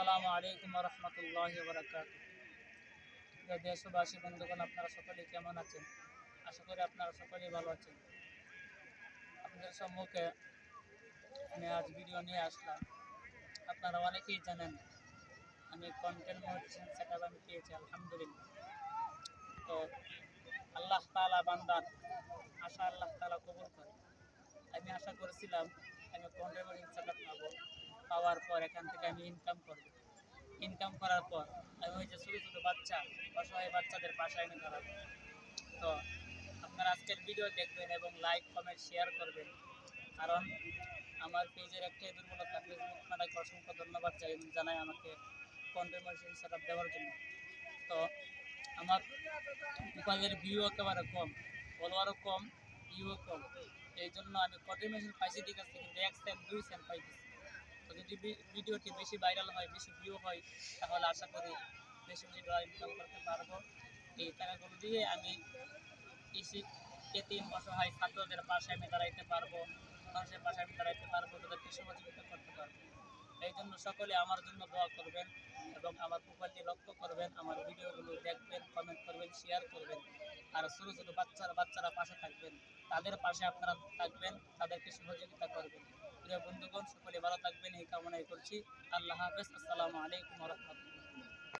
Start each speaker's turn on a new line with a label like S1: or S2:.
S1: আসসালামু আলাইকুম রহমতুল্লাহ বরকাত দেশবাসী, বন্ধুগণ, আপনারা সকলে কেমন আছেন? আশা করি আপনারা সকলেই ভালো আছেন। আপনাদের সম্মুখে আমি আজ ভিডিও নিয়ে আসলাম। আপনারা অনেকেই জানেন, আমি কন্টেন্ট মোটিভেশন সেট আমি পেয়েছি, আলহামদুলিল্লাহ। তো আল্লাহ তালা বান্দার আশা আল্লাহ তালা কবুল করে। আমি আশা করেছিলাম আমি কন্টেন্ট সেট পাবো। পাওয়ার পর এখান থেকে আমি ইনকাম করব। ইনকাম করার পর আমি ওই যে ছোটো ছোটো বাচ্চা, অসহায় বাচ্চাদের পাশে এনে দাঁড়াবো তো আপনারা আজকের ভিডিও দেখবেন এবং লাইক কমেন্ট শেয়ার করবেন। কারণ আমার পেজের একটাই দুর্বলতা ফেসবুক আপনাকে অসংখ্য ধন্যবাদ চাই জানাই আমাকে কন্টেন্ট মোটিভেশন সেট দেওয়ার জন্য। তো আমার মোবাইলের ভিউ একেবারে কম ফলোয়ারও কম ভিউও কম। এই জন্য আমি কন্টিনিউশন পাইছি, ঠিক আছে, কিন্তু এক সেন্ট দুই সেন্ট পাইতেছি। তো যদি ভিডিওটি বেশি ভাইরাল হয়, বেশি ভিউ হয়, তাহলে আশা করি বেশি বেশি ইনকাম করতে পারব। এই টাকাগুলো দিয়ে আমি কৃষি এতিম অসহায় ছাত্রদের পাশে আমি দাঁড়াইতে পারব, মানুষের পাশে আমি দাঁড়াইতে পারব তাদেরকে সহযোগিতা করতে পারব। এই জন্য সকলে আমার জন্য দোয়া করবেন এবং আমার প্রোফাইলটি লক্ষ্য করবেন, আমার ভিডিওগুলো দেখবেন কমেন্ট করবেন শেয়ার করবেন। আর ছোটো ছোটো বাচ্চারা বাচ্চারা পাশে থাকবেন। তাদের পাশে আপনারা থাকবেন তাদেরকে সহযোগিতা করবেন। প্রিয় বন্ধুগণ সকলে ভালো থাকবেন এই কামনাই করছি। আল্লাহ হাফেজ। আসসালামু আলাইকুম রহমতুল্লাহ।